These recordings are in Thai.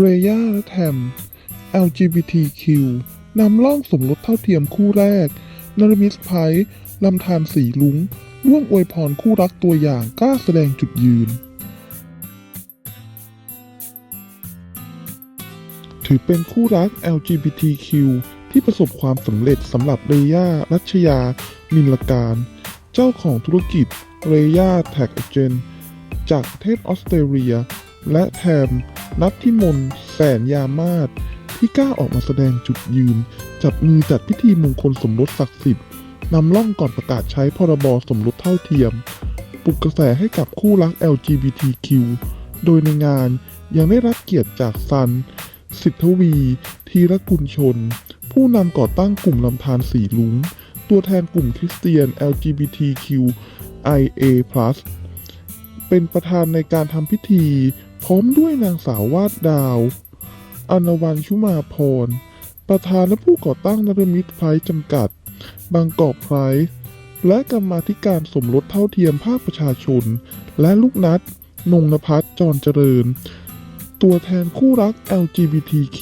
เรย่าและแทม LGBTQ นำร่องสมรสเท่าเทียมคู่แรก นรมิตไพร์ลำธารสีลุง ร่วมอวยพรคู่รักตัวอย่างกล้าแสดงจุดยืน ถือเป็นคู่รัก LGBTQ ที่ประสบความสำเร็จสำหรับเรย่ารัชยา นินลการ เจ้าของธุรกิจเรย่าแท็กเจนจากประเทศออสเตรเลีย และแทมนัททิมนแสนยามาศที่กล้าออกมาแสดงจุดยืน จับมือจัดพิธีมงคลสมรสศักดิ์สิทธิ์นำล่องก่อนประกาศใช้พรบสมรสเท่าเทียม ปลุกกระแสให้กับคู่รัก LGBTQ โดยในงานยังได้รับเกียรติจากซัน สิทธวี ธีรกุลชน ผู้นำก่อตั้งกลุ่มลำธารสีลุง ตัวแทนกลุ่มคริสเตียน LGBTQIA+ เป็นประธานในการทำพิธี พร้อมด้วยนางสาววาดดาว อนวันชุมาพร ประธานและผู้ก่อตั้งนรมิตไพร์จำกัด บางกอกไพร์และกรรมาธิการสมรสเท่าเทียมภาคประชาชน และลูกนัด นงนภัสจรเจริญ ตัวแทนคู่รัก LGBTQ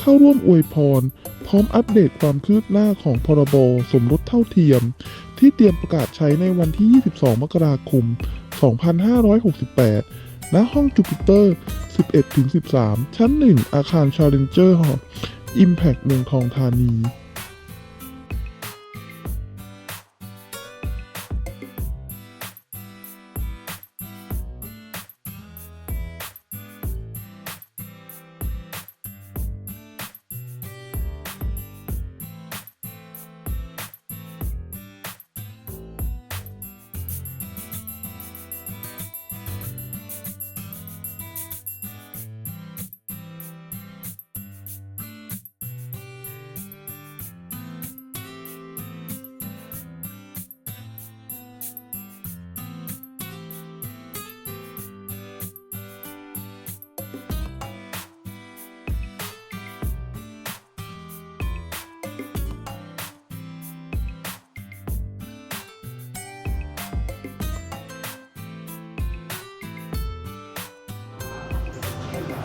เข้าร่วมอวยพร พร้อมอัปเดตความคืบหน้าของพรบสมรสเท่าเทียม ที่เตรียมประกาศใช้ในวันที่ 22 มกราคม 2568 ณห้องจูปิเตอร์ 11-13 ชั้น 1 อาคาร Challenger Hall Impact เมืองทองธานี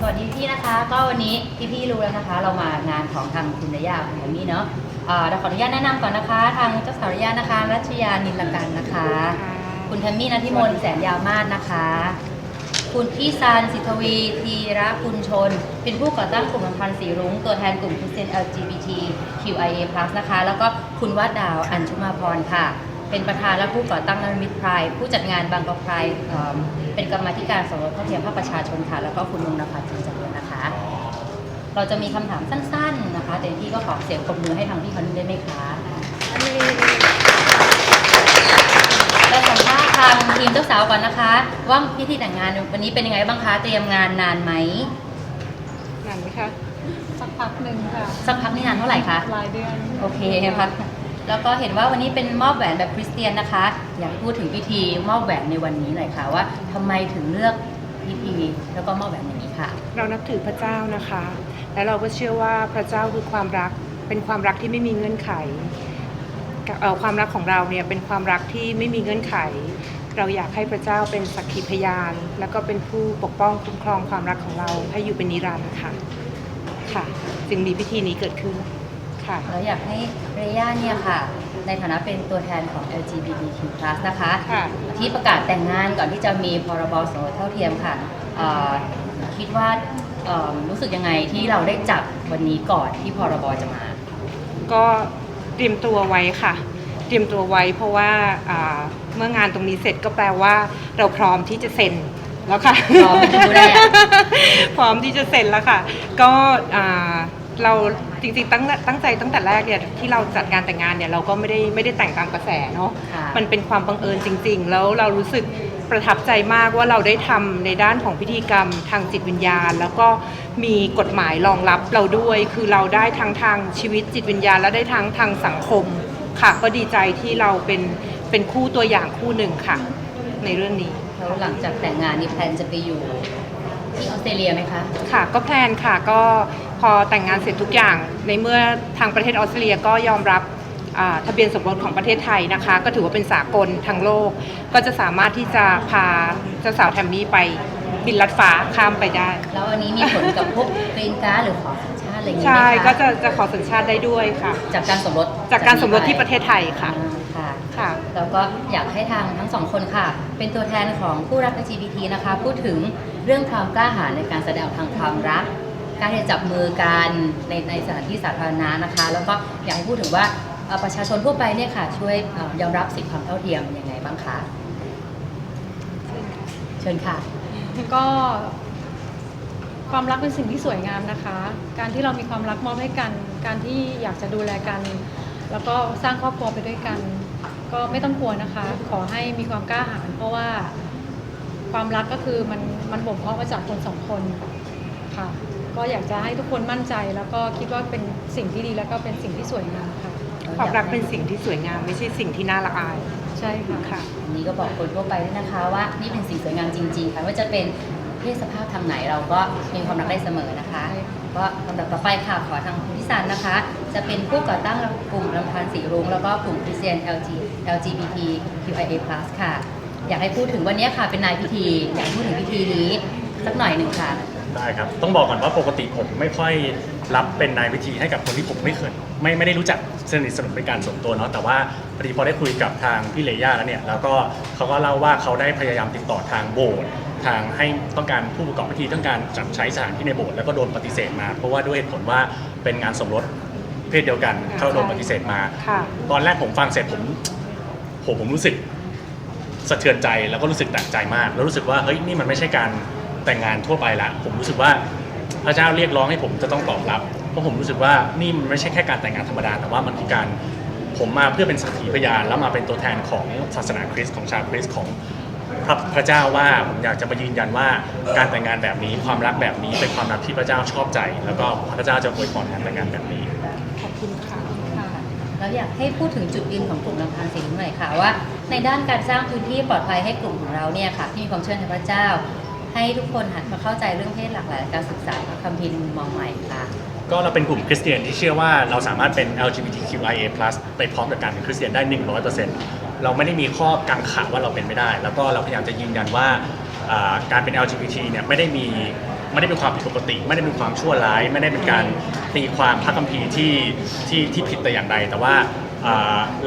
วัสดีพี่นะคะ ก็วันนี้พี่พี่ๆรู้แล้วนะคะ เรามางานของทางคุณนายาคุณแอมมี่เนาะอ่าเดี๋ยวขออนุญาตแนะนำก่อนนะคะ ทางเจ้าสาวรยานะคะ รัชยานินลกันนะคะ คุณแทมมี่นัททิมนแสนยาวมาศนะคะ คุณพี่ซานสิทธวีธีระคุณชน เป็นผู้ก่อตั้งกลุ่มลำพันธ์สีรุ้ง ตัวแทนกลุ่มคริสเตียน LGBT QIA+ นะคะ แล้วก็คุณวัดดาวอัญชุมาพรค่ะ เป็นประธานและผู้ก่อตั้งนรมิตรไพรด์ผู้จัดงานบางกอกไพรด์เอิ่มเป็นกรรมาธิการสมรสเท่าเทียมภาคประชาชนค่ะ แล้วก็คุณนงนภัสจินเจริญนะคะ เราจะมีคำถามสั้น ๆนะคะแต่พี่ก็ขอเสียงปรบมือให้ทางพี่คนนี้ได้ไหมคะและสัมภาษณ์ทางทีมเจ้าสาวก่อนนะคะ ว่าพิธีแต่งงานวันนี้เป็นยังไงบ้างคะเตรียมงานนานไหมนานไหมคะสักพักหนึ่งค่ะสักพักนี่นานเท่าไหร่คะรายเดือนโอเคค่ะ แล้วก็เห็นว่าวันนี้เป็นมอบแหวนแบบคริสเตียนนะคะ อยากให้พูดถึงพิธีมอบแหวนในวันนี้หน่อยค่ะว่าทำไมถึงเลือกพิธีแล้วก็มอบแหวนอย่างนี้ค่ะ เรานับถือพระเจ้านะคะ และเราก็เชื่อว่าพระเจ้าคือความรัก เป็นความรักที่ไม่มีเงื่อนไขเอ่อความรักของเราเนี่ยเป็นความรักที่ไม่มีเงื่อนไข เราอยากให้พระเจ้าเป็นสักขีพยาน แล้วก็เป็นผู้ปกป้องคุ้มครองความรักของเราให้อยู่เป็นนิรันดร์ค่ะ ค่ะ จึงมีพิธีนี้เกิดขึ้น ค่ะแล้วอยากให้เรย่าเนี่ยค่ะ ในฐานะเป็นตัวแทนของ LGBTQ+ นะคะค่ะ ที่ประกาศแต่งงานก่อนที่จะมีพรบสมรสเท่าเทียมค่ะเอ่อคิดว่าเอ่อรู้สึกยังไงที่เราได้จับวันนี้ก่อนที่พรบจะมา ก็เตรียมตัวไว้ค่ะ เตรียมตัวไว้เพราะว่าอ่าเมื่องานตรงนี้เสร็จก็แปลว่า เราพร้อมที่จะเซ็นแล้วค่ะพร้อมดูแล พร้อมที่จะเซ็นแล้วค่ะ ก็อ่า เราจริงๆตั้งตั้งใจตั้งแต่แรกเนี่ยที่เราจัดงานแต่งงานเนี่ยเราก็ไม่ได้ไม่ได้แต่งตามกระแสเนาะค่ะ มันเป็นความบังเอิญจริง ๆ แล้วเรารู้สึกประทับใจมากว่าเราได้ทำในด้านของพิธีกรรมทางจิตวิญญาณ แล้วก็มีกฎหมายรองรับเราด้วย คือเราได้ทั้งทางชีวิตจิตวิญญาณ และได้ทั้งทางสังคมค่ะ ก็ดีใจที่เราเป็นเป็นคู่ตัวอย่างคู่หนึ่งค่ะ ในเรื่องนี้ แล้วหลังจากแต่งงานนี่แพลนจะไปอยู่ที่ออสเตรเลียไหมคะ ค่ะก็แพลนค่ะก็พ อแต่งงานเสร็จทุกอย่าง ในเมื่อทางประเทศออสเตรเลียก็ยอมรับอ่าทะเบียนสมรสของประเทศไทยนะคะ ก็ถือว่าเป็นสากลทางโลก ก็จะสามารถที่จะพาเจ้าสาวแทมมี่ไปบินลัดฟ้าข้ามไปได้ แล้วอันนี้มีผลกับพวกกรีนการ์ดหรือขอสัญชาติอะไรอย่างงี้ไหมใช่คะก็จะจะขอสัญชาติได้ด้วยค่ะ จากการสมรสจากการสมรสที่ประเทศไทยค่ะอ่าค่ะค่ะแล้วก็อยากให้ทางทั้งสองคนค่ะ เป็นตัวแทนของผู้รัก LGBT นะคะ พูดถึงเรื่องความกล้าหาญในการแสดงออกทางความรัก การที่จะจับมือกันในในสถานที่สาธารณะนะคะ แล้วก็อยากให้พูดถึงว่าประชาชนทั่วไปเนี่ยค่ะ ช่วยอยอมรับสิทธิความเท่าเทียมยังไงบ้างคะเชิญค่ะก็ความรักเป็นสิ่งที่สวยงามนะคะ การที่เรามีความรักมอบให้กัน การที่อยากจะดูแลกัน แล้วก็สร้างครอบครัวไปด้วยกัน ก็ไม่ต้องกลัวนะคะ ขอให้มีความกล้าหาญเพราะว่าความรักก็คือมันมันบ่มเพาะมาจากคนสองคนค่ะ ก็อยากจะให้ทุกคนมั่นใจแล้วก็คิดว่าเป็นสิ่งที่ดีแล้วก็เป็นสิ่งที่สวยงามค่ะ ความรักเป็นสิ่งที่สวยงาม ไม่ใช่สิ่งที่น่าละอาย ใช่ค่ะ ค่ะ อันนี้ก็บอกคนทั่วไปด้วยนะคะ ว่านี่เป็นสิ่งสวยงามจริงๆค่ะว่าจะเป็นเพศสภาพทางไหนเราก็มีความรักได้เสมอนะคะใช่ก็ลำดับต่อไปค่ะขอทางคุณพิสันนะคะ จะเป็นผู้ก่อตั้งกลุ่มลำพันธ์สีรุ้งแล้วก็กลุ่มคริสเตียน LG LGBT QIA+ ค่ะ อยากให้พูดถึงวันนี้ค่ะเป็นนายพิธี อยากให้พูดถึงพิธีนี้สักหน่อยหนึ่งค่ะ ได้ครับ ต้องบอกก่อนว่าปกติผมไม่ค่อยรับเป็นนายพิธีให้กับคนที่ผมไม่เคยไม่ไม่ได้รู้จักสนิทสนมเป็นการส่วนตัวเนาะแต่ว่าพอดีพอได้คุยกับทางพี่เลย่าแล้วเนี่ยแล้วก็เขาก็เล่าว่าเขาได้พยายามติดต่อทางโบสถ์ทางให้ต้องการผู้ประกอบพิธีต้องการจัดใช้สถานที่ในโบสถ์แล้วก็โดนปฏิเสธมา เพราะว่าด้วยเหตุผลว่าเป็นงานสมรสเพศเดียวกันเขาโดนปฏิเสธมา ค่ะ ตอนแรกผมฟังเสร็จผมโหผมรู้สึกสะเทือนใจแล้วก็รู้สึกแปลกใจมาก แล้วรู้สึกว่าเฮ้ยนี่มันไม่ใช่การ แต่งงานทั่วไปละผมรู้สึกว่าพระเจ้าเรียกร้องให้ผมจะต้องตอบรับ เพราะผมรู้สึกว่านี่มันไม่ใช่แค่การแต่งงานธรรมดา แต่ว่ามันคือการผมมาเพื่อเป็นสักขีพยานแล้วมาเป็นตัวแทนของศาสนาคริสต์ของชาวคริสต์ของพระพระเจ้าว่าผมอยากจะมายืนยันว่าการแต่งงานแบบนี้ความรักแบบนี้เป็นความรักที่พระเจ้าชอบใจ แล้วก็พระเจ้าจะอวยพรการแต่งงานแบบนี้ ขอบคุณค่ะแล้วอยากให้พูดถึงจุดยืนของกลุ่มลำพันธ์สีรุ้งหน่อยค่ะว่า ในด้านการสร้างพื้นที่ปลอดภัยให้กลุ่มของเราเนี่ยค่ะที่มีความเชื่อในพระเจ้า ให้ทุกคนหันมาเข้าใจเรื่องเพศหลากหลายและการศึกษาพระคัมภีร์ในมุมมองใหม่ค่ะ ก็เราเป็นกลุ่มคริสเตียนที่เชื่อว่าเราสามารถเป็น LGBTQIA+ ไปพร้อมกับการเป็นคริสเตียนได้ 100%เราไม่ได้มีข้อกังขาว่าเราเป็นไม่ได้ แล้วก็เราพยายามจะยืนยันว่าอ่าการเป็น LGBT เนี่ยไม่ได้มีไม่ได้เป็นความผิดปกติ ไม่ได้เป็นความชั่วร้าย ไม่ได้เป็นการตีความพระคัมภีร์ที่ที่ที่ผิดแต่อย่างใดแต่ว่าอ่า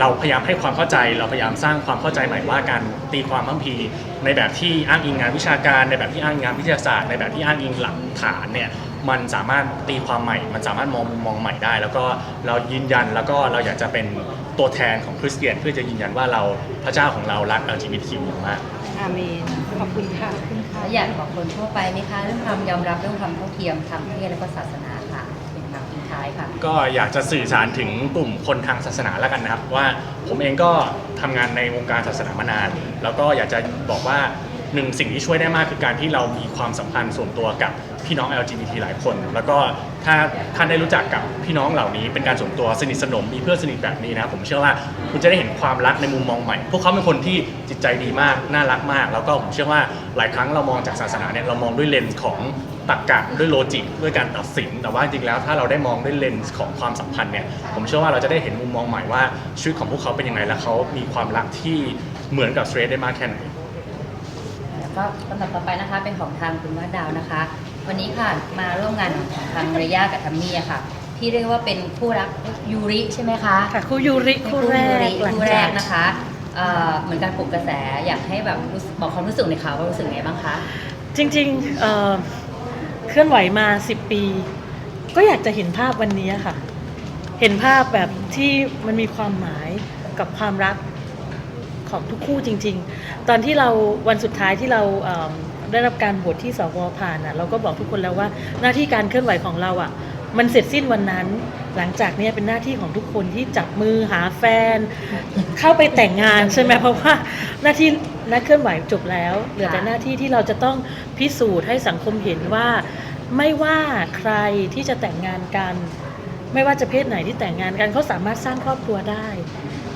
เราพยายามให้ความเข้าใจ เราพยายามสร้างความเข้าใจใหม่ว่าการตีความพระคัมภีร์ในแบบที่อ้างอิงงานวิชาการ ในแบบที่อ้างอิงงานวิทยาศาสตร์ ในแบบที่อ้างอิงหลักฐานเนี่ยมันสามารถตีความใหม่ มันสามารถมองมุมมองใหม่ได้ แล้วก็เรายืนยันแล้วก็เราอยากจะเป็นตัวแทนของคริสเตียน เพื่อจะยืนยันว่าเราพระเจ้าของเรารัก LGBTQ อย่างมาก อาเมนขอบคุณค่ะแล้วอยากบอกคนทั่วไปไหมคะเรื่องความยอมรับเรื่องความเท่าเทียมทางเพศและก็ศาสนาค่ะเป็น ค่ะ ก็อยากจะสื่อสารถึงกลุ่มคนทางศาสนาแล้วกันนะครับ ว่าผมเองก็ทำงานในวงการศาสนามานาน แล้วก็อยากจะบอกว่าหนึ่งสิ่งที่ช่วยได้มากคือการที่เรามีความสัมพันธ์ส่วนตัวกับพี่น้อง LGBT หลายคน แล้วก็ถ้าท่านได้รู้จักกับพี่น้องเหล่านี้เป็นการส่วนตัวสนิทสนมมีเพื่อนสนิทแบบนี้นะผมเชื่อว่าคุณจะได้เห็นความรักในมุมมองใหม่ พวกเขาเป็นคนที่จิตใจดีมากน่ารักมาก แล้วก็ผมเชื่อว่าหลายครั้งเรามองจากศาสนาเนี่ยเรามองด้วยเลนส์ของ ตรรกะด้วยโลจิกด้วยการตัดสิน แต่ว่าจริงๆแล้วถ้าเราได้มองด้วยเลนส์ของความสัมพันธ์เนี่ยผมเชื่อว่าเราจะได้เห็นมุมมองใหม่ว่าชีวิตของพวกเขาเป็นยังไงและเขามีความรักที่เหมือนกับสเตรทได้มากแค่ไหนแล้วก็ลำดับต่อไปนะคะเป็นของทางคุณวาดดาวนะคะ วันนี้ค่ะมาร่วมงานของทางมาริยากับทัมมี่อะค่ะที่เรียกว่าเป็นคู่รักยูริใช่ไหมคะค่ะคู่ยูริเป็นคู่คู่แรยูกริหลังคู่แรจากกนะคะเอ่อเหมือนการปลุกกระแสอยากให้แบบรู้สึกบอกความรู้สึกหน่อยค่ะว่ารู้สึกไงบ้างคะจริงๆเอ่อเค ลื่อนไหวมาสิบปี ก็อยากจะเห็นภาพวันนี้ค่ะ เห็นภาพแบบที่มันมีความหมายกับความรักของทุกคู่จริง ๆ ตอนที่เราวันสุดท้ายที่เราเได้รับการโหวตที่สวผ่านอะเราก็บอกทุกคนแล้วว่าหน้าที่การเคลื่อนไหวของเราอะ มันเสร็จสิ้นวันนั้น หลังจากเนี้ยเป็นหน้าที่ของทุกคนที่จับมือหาแฟน เข้าไปแต่งงานใช่ไหมเพราะว่าหน้าที่นักเคลื่อนไหวจบแล้ว เหลือแต่หน้าที่ที่เราจะต้องพิสูจน์ให้สังคมเห็นว่า ไม่ว่าใครที่จะแต่งงานกัน ไม่ว่าจะเพศไหนที่แต่งงานกันเขาสามารถสร้างครอบครัวได้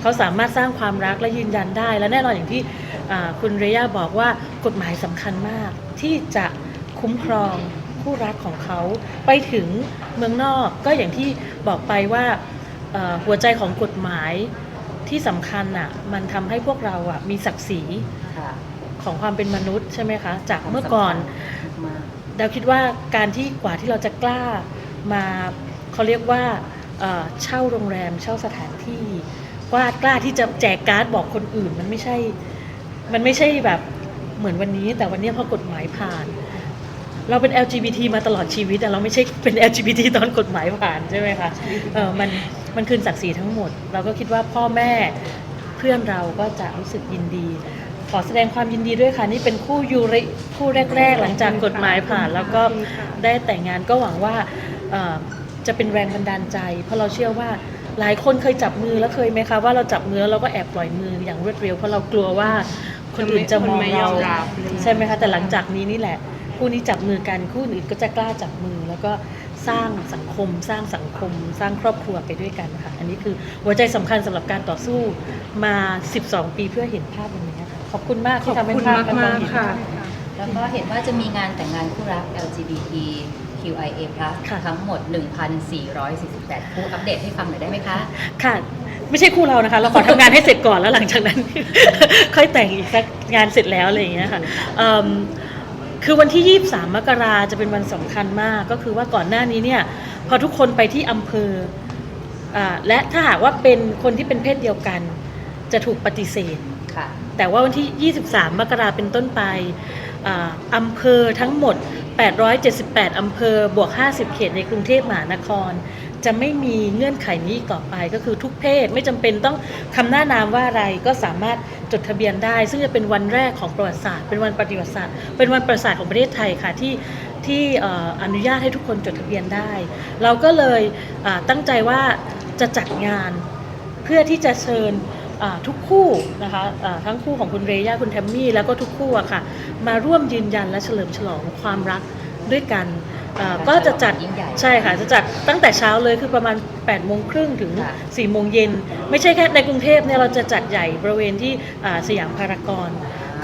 เขาสามารถสร้างความรักและยืนยันได้ และแน่นอนอย่างที่อ่าคุณเรย่าบอกว่ากฎหมายสำคัญมากที่จะคุ้มครอง คู่รักของเขา ไปถึงเมืองนอกก็อย่างที่บอกไปว่าเอ่อหัวใจของกฎหมายที่สำคัญอะมันทำให้พวกเราอะมีศักดิ์ศรีค่ะของความเป็นมนุษย์ใช่ไหมคะ จากเมื่อก่อนมากดาวคิดว่าการที่กว่าที่เราจะกล้ามาเขาเรียกว่าเอ่อเช่าโรงแรมเช่าสถานที่กล้ากล้าที่จะแจกการ์ดบอกคนอื่นมันไม่ใช่ มันไม่ใช่แบบเหมือนวันนี้ แต่วันนี้พอกฎหมายผ่าน เราเป็น LGBT มาตลอดชีวิตแต่เราไม่ใช่เป็น LGBT ตอนกฎหมายผ่านใช่ไหมคะเออมันมันคืนศักดิ์ศรีทั้งหมด เราก็คิดว่าพ่อแม่เพื่อนเราก็จะรู้สึกยินดี ขอแสดงความยินดีด้วยค่ะ นี่เป็นคู่ยูริคู่แรก ๆ หลังจากกฎหมายผ่าน แล้วก็ได้แต่งงานก็หวังว่าเอ่อจะเป็นแรงบันดาลใจ เพราะเราเชื่อว่าหลายคนเคยจับมือแล้วเคยไหมคะว่าเราจับมือแล้วเราก็แอบปล่อยมืออย่างรวดเร็วเพราะเรากลัวว่าคนอื่นจะมองคนไม่ยเราอมรับเลยใช่ไหมคะแต่หลังจากนี้นี่แหละ คู่นี้จับมือกันคู่อื่นก็จะกล้าจับมือ แล้วก็สร้างสังคม สร้างสังคม สร้างครอบครัวไปด้วยกันค่ะ อันนี้คือหัวใจสำคัญสำหรับการต่อสู้มา 12 ปีเพื่อเห็นภาพวันนี้ค่ะขอบคุณมากขอที่บทำให้คุณภาพมากกำลังมากเห็นค่ะแล้วก็เห็นว่าจะมีงานแต่งงานคู่รัก LGBT QIA+ ค่ะทั้งหมด 1,448 คู่อัปเดตให้ฟังหน่อยได้ไหมคะ ค่ะ ไม่ใช่คู่เรานะคะ เราขอทำงานให้เสร็จก่อนแล้วหลังจากนั้น ค่อยแต่งอีกสักงานเสร็จแล้วอะไรอย่างเงี้ยค่ะเอิ่ม คือวันที่ 23 มกราจะเป็นวันสำคัญมาก ก็คือว่าก่อนหน้านี้เนี่ยพอทุกคนไปที่อำเภออ่าและถ้าหากว่าเป็นคนที่เป็นเพศเดียวกัน จะถูกปฏิเสธค่ะแต่ว่าวันที่ 23 มกราเป็นต้นไปอ่าอำเภอทั้งหมด 878 อำเภอบวก 50 เขตในกรุงเทพมหานคร จะไม่มีเงื่อนไขนี้ต่อไปก็คือทุกเพศไม่จำเป็นต้องคำหน้านามว่าอะไรก็สามารถจดทะเบียนได้ ซึ่งจะเป็นวันแรกของประวัติศาสตร์ เป็นวันปฏิวัติศาสตร์ เป็นวันประวัติศาสตร์ของประเทศไทยค่ะที่ที่อนุญาตให้ทุกคนจดทะเบียนได้ เราก็เลยตั้งใจว่าจะจัดงานเพื่อที่จะเชิญทุกคู่นะคะทั้งคู่ของคุณเรย่าคุณแทมมี่แล้วก็ทุกคู่อะค่ะมาร่วมยืนยันและเฉลิมฉลองความรักด้วยกัน อ่าก็จะจัด ยิ่งใหญ่ ใช่ค่ะจะจัดตั้งแต่เช้าเลยคือประมาณ8โมงครึ่งถึงค่ะ4โมงเย็นไม่ใช่แค่ในกรุงเทพเนี่ยเราจะจัดใหญ่บริเวณที่อ่าสยามพารากอน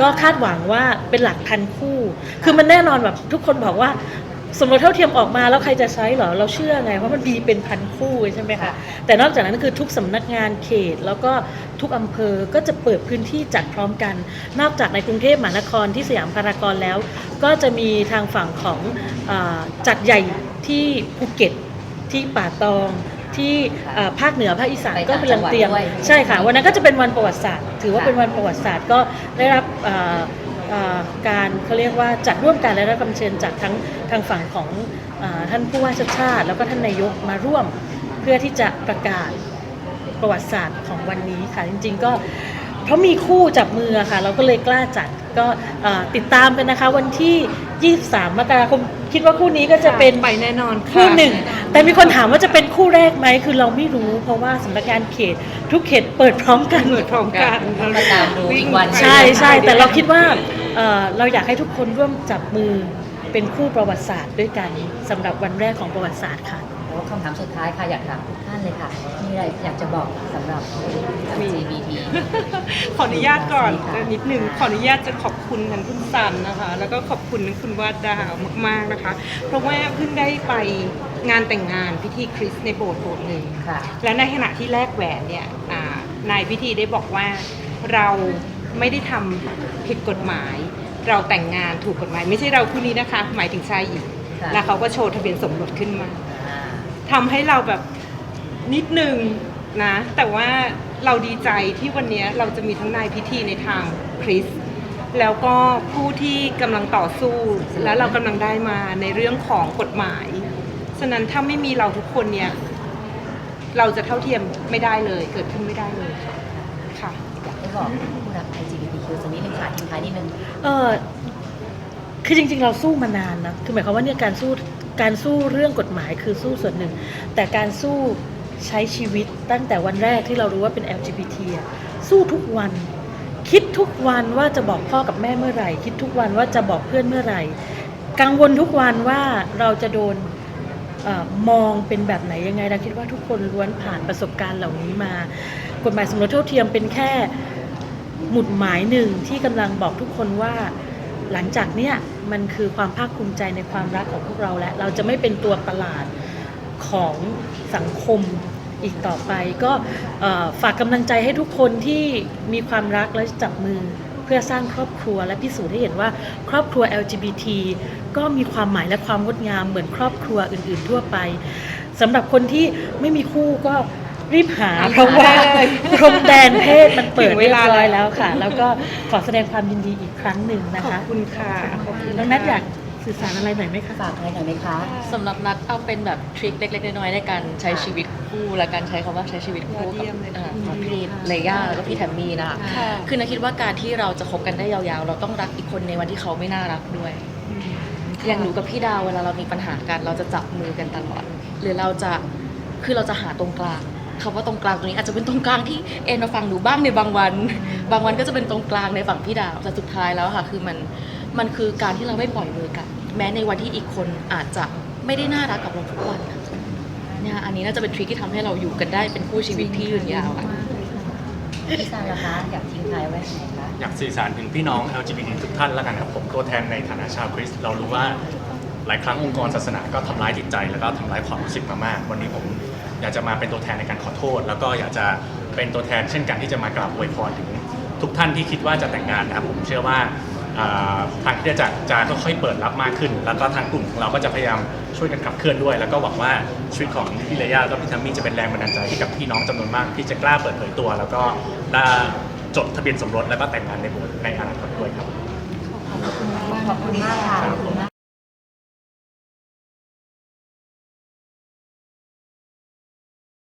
ก็คาดหวังว่าเป็นหลักพันคู่ คือมันแน่นอนแบบทุกคนบอกว่าสมรสเท่าเทียมออกมาแล้วใครจะใช้เหรอเราเชื่อไงว่ามันมีเป็นพันคู่ใช่ไหมคะ แต่นอกจากนั้นคือทุกสำนักงานเขตแล้วก็ทุกอำเภอก็จะเปิดพื้นที่จัดพร้อมกัน นอกจากในกรุงเทพมหานครที่สยามพารากอนแล้ว ก็จะมีทางฝั่งของอาจัดใหญ่ที่ภูเก็ตที่ป่าตองที่อ่าภาคเหนือภาคอีสานไปก็ต่างกำลังเตรียมจังหวัดด้วยใช่ค่ะ วันนั้นก็จะเป็นวันประวัติศาสตร์ ถือว่าค่ะเป็นวันประวัติศาสตร์ก็ได้รับอ่าอ่าการเขาเรียกว่าจัดร่วมกันและได้รับคำเชิญจากทั้งทางฝั่งของอาท่านผู้ว่าชาติชาติ แล้วก็ท่านนายกมาร่วม เพื่อที่จะประกาศประวัติศาสตร์ของวันนี้ค่ะจริง ๆ ก็ เพราะมีคู่จับมือค่ะ เราก็เลยกล้าจัดก็อ่าติดตามกันนะคะ วันที่ 23 มกราคมคิดว่าคู่นี้ก็จะเป็นไปแน่นอนค่ะคู่หนึ่ง แต่มีคนถามว่าจะเป็นคู่แรกไหมคือเราไม่รู้ เพราะว่าสำนักงานเขต ทุกเขตเปิดพร้อมกันเปิดพร้อมกันต้องมาตามดูอีกวันใช่ใช่แต่เราคิดว่าเอ่อเราอยากให้ทุกคนร่วมจับมือเป็นคู่ประวัติศาสตร์ด้วยกันสำหรับวันแรกของประวัติศาสตร์ค่ะแล้ว คำถามสุดท้ายค่ะอยากถามทุกท่านเลยค่ะ มีอะไรอยากจะบอกสำหรับ LGBT ขออนุญาตก่อนค่ะ นิดนึงขออนุญาตจะขอบคุณทั้งคุณสันนะคะ แล้วก็ขอบคุณทั้งคุณวาดดาวมากๆนะคะ เพราะว่าเพิ่งได้ไปงานแต่งงานพิธีคริสต์ในโบสถ์โบสถ์หนึ่ง ค่ะ และในขณะที่แลกแหวนเนี่ยอ่านายพิธีได้บอกว่าเราไม่ได้ทำผิดกฎหมาย เราแต่งงานถูกกฎหมาย ไม่ใช่เราคู่นี้นะคะ หมายถึงชายหญิงค่ะ แล้วเขาก็โชว์ทะเบียนสมรสขึ้นมาอ่า ทำให้เราแบบนิดนึงนะ แต่ว่าเราดีใจที่วันนี้เราจะมีทั้งนายพิธีในทางคริสต์แล้วก็ผู้ที่กำลังต่อสู้ และเรากำลังได้มาในเรื่องของกฎหมาย ฉะนั้นถ้าไม่มีเราทุกคนเนี่ย เราจะเท่าเทียมไม่ได้เลย เกิดขึ้นไม่ได้เลยค่ะค่ะ อยากให้บอกผู้รัก LGBTQ สักนิดนึงค่ะทิ้งท้ายนิดนึง เออคือจริงๆ เราสู้มานานนะ คือหมายความว่าเนี่ยการสู้ การสู้เรื่องกฎหมายคือสู้ส่วนหนึ่ง แต่การสู้ใช้ชีวิตตั้งแต่วันแรกที่เรารู้ว่าเป็น LGBT อะสู้ทุกวัน คิดทุกวันว่าจะบอกพ่อกับแม่เมื่อไหร่ คิดทุกวันว่าจะบอกเพื่อนเมื่อไหร่ กังวลทุกวันว่าเราจะโดนออมองเป็นแบบไหนยังไงเราคิดว่าทุกคนล้วนผ่านประสบการณ์เหล่านี้มา กฎหมายสมรสเท่าเทียมเป็นแค่หมุดหมายหนึ่งที่กำลังบอกทุกคนว่า หลังจากเนี้ยมันคือความภาคภูมิใจในความรักของพวกเราและเราจะไม่เป็นตัวประหลาดของสังคมอีกต่อไป ก็ฝากกำลังใจให้ทุกคนที่มีความรักและจับมือเพื่อสร้างครอบครัวและพิสูจน์ให้เห็นว่าครอบครัว LGBT ก็มีความหมายและความงดงามเหมือนครอบครัวอื่น ๆ ทั่วไปสำหรับคนที่ไม่มีคู่ก็ รีบหาเพราะว่าพรมแดนเพศมันเปิดถึงเวเรียบลาร้อยแล้วแล้วค่ะ แล้วก็ขอแสดงความยินดีอีกครั้งหนึ่งนะขอบคะคุณค่ะขอบคุณน้องนัทอยากสื่อสารอะไรหน่อยไหมคะฝากอะไรหน่อยไหมคะสำหรับนัดเอาเป็นแบบทริคเล็กๆน้อยๆในการใช้ชีวิตคู่และการใช้คำว่าใช้ชีวิตคู่ยอดเยี่กับยมเลยอ่าค่ะของพี่เลย่าแล้วก็พี่แทมมี่นะคะค่ะคือนัดคิดว่าการที่เราจะคบกันได้ยาวๆ เราต้องรักอีกคนในวันที่เขาไม่น่ารักด้วยอย่างหนูกับพี่ดาวเวลาเรามีปัญหากันเราจะจับมือกันตลอด หรือเราจะคือเราจะหาตรงกลาง คำว่าตรงกลางตรงนี้อาจจะเป็นตรงกลางที่เอ็นมาฝั่งหนูบ้างในบางวัน บางวันก็จะเป็นตรงกลางในฝั่งพี่ดาวแต่สุดท้ายแล้วค่ะ คือมันมันคือการที่เราไม่ปล่อยมือกัน แม้ในวันที่อีกคนอาจจะไม่ได้น่ารักกับเราทุกวันค่ะเนี่ยอันนี้น่าจะเป็นทริคที่ทำให้เราอยู่กันได้เป็นคู่ชีวิตที่ยืนยาวค่ะพี่ซานล่ะคะอยากทิ้งท้ายไว้ไหนคะอยากสื่อสารถึงพี่น้อง LGBT ทุกท่านแล้วกันครับผมตัวแทนในฐานะชาวคริสต์เรารู้ว่า หลายครั้งองค์กรศาสนาก็ทำร้ายจิตใจ แล้วก็ทำร้ายความรู้สึกมามาก วันนี้ผมอยากจะมาเป็นตัวแทนในการขอโทษ แล้วก็อยากจะเป็นตัวแทนเช่นกันที่จะมากราบอวยพรถึงทุกท่านที่คิดว่าจะแต่งงานนะครับผมเชื่อว่าทางคริสตจักรจะค่อยๆเปิดรับมากขึ้น แล้วก็ทางกลุ่มของเราก็จะพยายามช่วยกันขับเคลื่อนด้วย แล้วก็หวังว่าชีวิตของพี่เลยาและพี่ทัมมี่จะเป็นแรงบันดาลใจให้กับพี่น้องจำนวนมากที่จะกล้าเปิดเผยตัว แล้วก็ได้จดทะเบียนสมรสแล้วก็แต่งงานในในอนาคตด้วยครับขอบคุณมากค่ะ